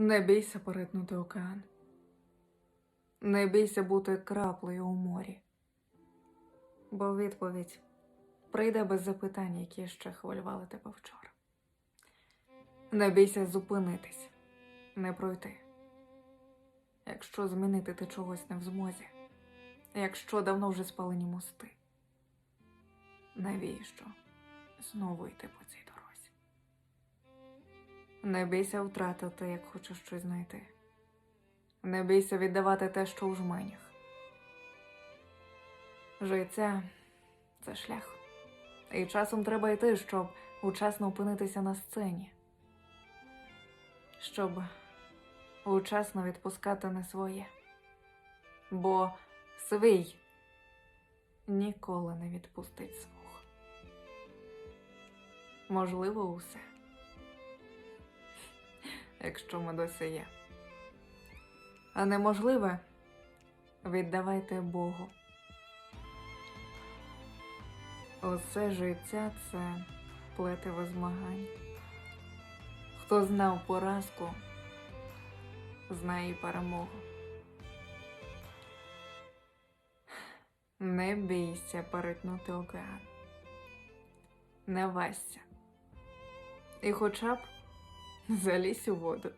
Не бійся перетнути океан. Не бійся бути краплею у морі. Бо відповідь прийде без запитань, які ще хвилювали тебе вчора. Не бійся зупинитись, не пройти. Якщо змінити ти чогось не в змозі, якщо давно вже спалені мости, навіщо знову йти по цій дорозі? Не бійся втратити, як хочеш щось знайти. Не бійся віддавати те, що у жменях. Життя це шлях. І часом треба йти, щоб учасно опинитися на сцені. Щоб учасно відпускати не своє. Бо свій ніколи не відпустить свого. Можливо, усе. Якщо ми досі є. А неможливе віддавайте Богу. Усе життя це плетиво змагань. Хто знав поразку, знає перемогу. Не бійся перетнути океан. Не васься. І хоча б залізь у воду.